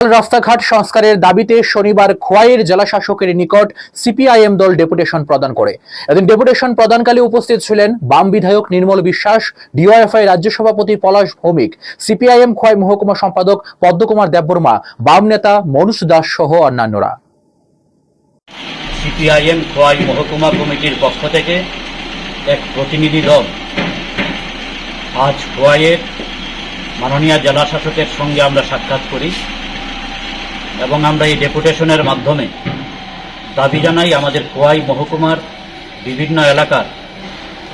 রাস্তাঘাট সংস্কারের দাবিতে শনিবার খোয়াইয়ের জেলাশাসকের নিকট সিপিআইএম দল ডেপুটেশন প্রদান করে। এদিন ডেপুটেশন প্রদানকালে উপস্থিত ছিলেন বাম বিধায়ক নির্মল বিশ্বাস ডিওএফআই রাজ্য সভাপতি পলাশ ভৌমিক, সিপিআইএম খোয়াই মহকুমা সম্পাদক পদ্মকুমার দেববর্মা, বাম নেতা মনুষ দাস সহ অন্যান্যরা। সিপিআইএম খোয়াই মহকুমা কমিটির পক্ষ থেকে এক প্রতিনিধি দল আজ খোয়াইয়ের মাননীয় জেলা শাসকের সঙ্গে আমরা সাক্ষাৎ করি। এবং আমরা এই ডেপুটেশনের মাধ্যমে দাবি জানাই আমাদের খোয়াই মহকুমার বিভিন্ন এলাকার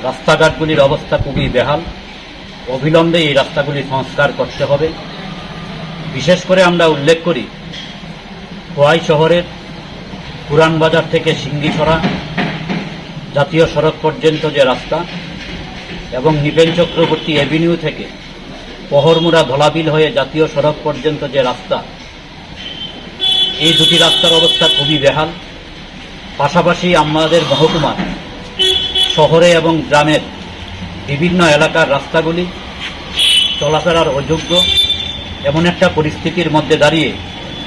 রাস্তাঘাটগুলির অবস্থা খুবই বেহাল। অবিলম্বে এই রাস্তাগুলি সংস্কার করতে হবে। বিশেষ করে আমরা উল্লেখ করি, খোয়াই শহরের পুরান বাজার থেকে সিঙ্গিছড়া জাতীয় সড়ক পর্যন্ত যে রাস্তা এবং নিপেন চক্রবর্তী এভিনিউ থেকে পহরমুড়া ধলাবিল হয়ে জাতীয় সড়ক পর্যন্ত যে রাস্তা এই দুটি রাস্তার অবস্থা খুবই বেহাল। পাশাপাশি আমাদের মহকুমার, শহরে এবং গ্রামের বিভিন্ন এলাকার রাস্তাগুলি চলাফেরার অযোগ্য। এমন একটা পরিস্থিতির মধ্যে দাঁড়িয়ে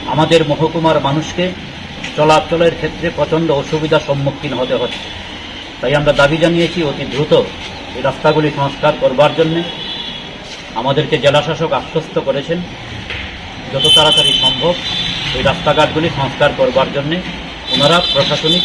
আমাদের মহকুমার মানুষকে চলাচলের ক্ষেত্রে প্রচণ্ড অসুবিধার সম্মুখীন হতে হচ্ছে। তাই আমরা দাবি জানিয়েছি অতি দ্রুত এই রাস্তাগুলি সংস্কার করবার জন্যে। আমাদেরকে জেলাশাসক আশ্বস্ত করেছেন, যত তাড়াতাড়ি সম্ভব। এই রাস্তাঘাটগুলি সংস্কার করবার জন্যে ওনারা প্রশাসনিক